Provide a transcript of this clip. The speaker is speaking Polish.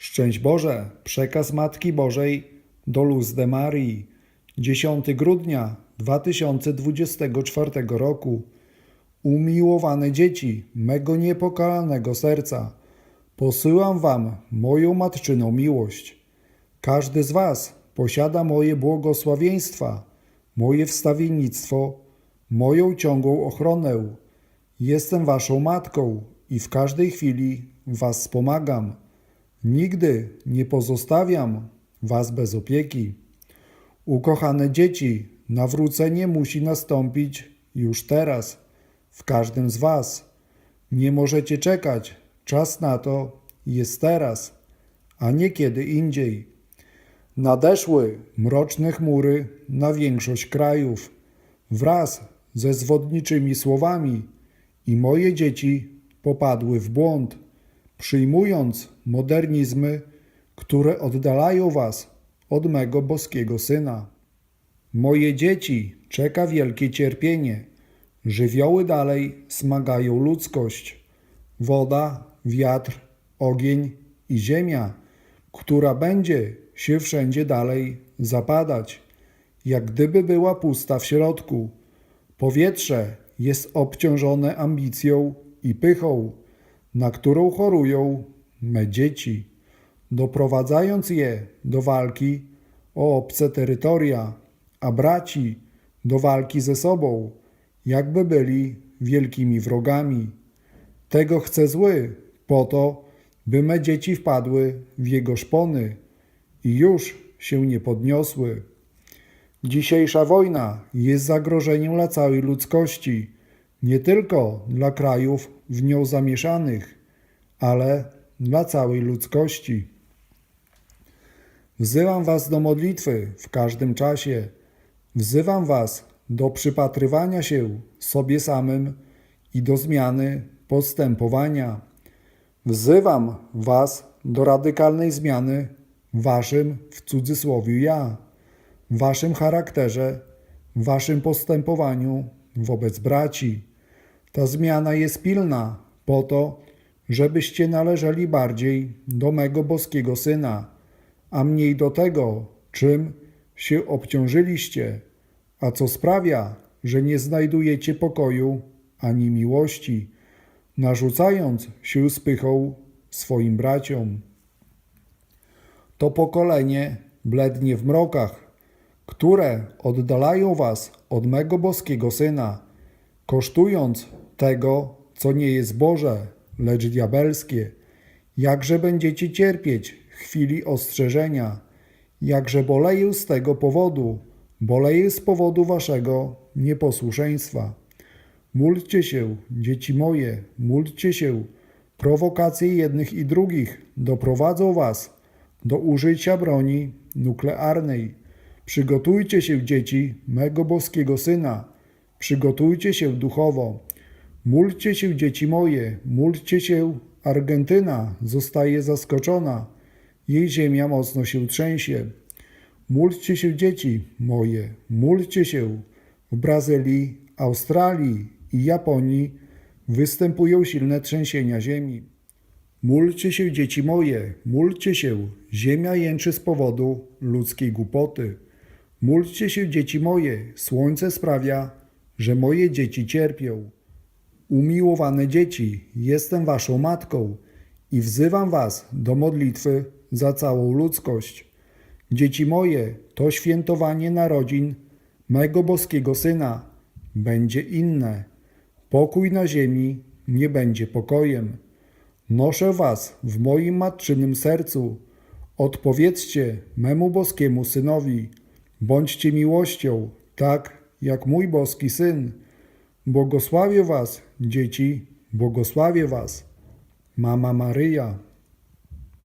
Szczęść Boże, przekaz Matki Bożej do Luz de Marii, 10 grudnia 2024 roku. Umiłowane dzieci mego niepokalanego serca, posyłam Wam moją matczyną miłość. Każdy z Was posiada moje błogosławieństwa, moje wstawiennictwo, moją ciągłą ochronę. Jestem Waszą matką i w każdej chwili Was wspomagam. Nigdy nie pozostawiam Was bez opieki. Ukochane dzieci, nawrócenie musi nastąpić już teraz, w każdym z Was. Nie możecie czekać, czas na to jest teraz, a nie kiedy indziej. Nadeszły mroczne chmury na większość krajów wraz ze zwodniczymi słowami i moje dzieci popadły w błąd, przyjmując modernizmy, które oddalają was od mego boskiego syna. Moje dzieci czeka wielkie cierpienie. Żywioły dalej smagają ludzkość. Woda, wiatr, ogień i ziemia, która będzie się wszędzie dalej zapadać, jak gdyby była pusta w środku. Powietrze jest obciążone ambicją i pychą, na którą chorują me dzieci, doprowadzając je do walki o obce terytoria, a braci do walki ze sobą, jakby byli wielkimi wrogami. Tego chce zły, po to, by me dzieci wpadły w jego szpony i już się nie podniosły. Dzisiejsza wojna jest zagrożeniem dla całej ludzkości, nie tylko dla krajów w nią zamieszanych, ale dla całej ludzkości. Wzywam Was do modlitwy w każdym czasie. Wzywam Was do przypatrywania się sobie samym i do zmiany postępowania. Wzywam Was do radykalnej zmiany Waszym w cudzysłowie ja, Waszym charakterze, Waszym postępowaniu wobec braci. Ta zmiana jest pilna po to, żebyście należeli bardziej do mego boskiego Syna, a mniej do tego, czym się obciążyliście, a co sprawia, że nie znajdujecie pokoju ani miłości, narzucając się z swoim braciom. To pokolenie blednie w mrokach, które oddalają was od mego boskiego Syna, kosztując tego, co nie jest Boże, lecz diabelskie. Jakże będziecie cierpieć w chwili ostrzeżenia, jakże boleję z tego powodu, boleję z powodu waszego nieposłuszeństwa. Módlcie się, dzieci moje, módlcie się. Prowokacje jednych i drugich doprowadzą was do użycia broni nuklearnej. Przygotujcie się, dzieci mego boskiego syna. Przygotujcie się duchowo. Módlcie się, dzieci moje, módlcie się. Argentyna zostaje zaskoczona. Jej ziemia mocno się trzęsie. Módlcie się, dzieci moje, módlcie się. W Brazylii, Australii i Japonii występują silne trzęsienia ziemi. Módlcie się, dzieci moje, módlcie się. Ziemia jęczy z powodu ludzkiej głupoty. Módlcie się, dzieci moje, słońce sprawia, że moje dzieci cierpią. Umiłowane dzieci, jestem waszą matką i wzywam was do modlitwy za całą ludzkość. Dzieci moje, to świętowanie narodzin mego boskiego Syna będzie inne. Pokój na ziemi nie będzie pokojem. Noszę was w moim matczynym sercu. Odpowiedzcie memu boskiemu Synowi. Bądźcie miłością, tak jak mój boski Syn. Błogosławię was, dzieci, błogosławię was. Mama Maryja.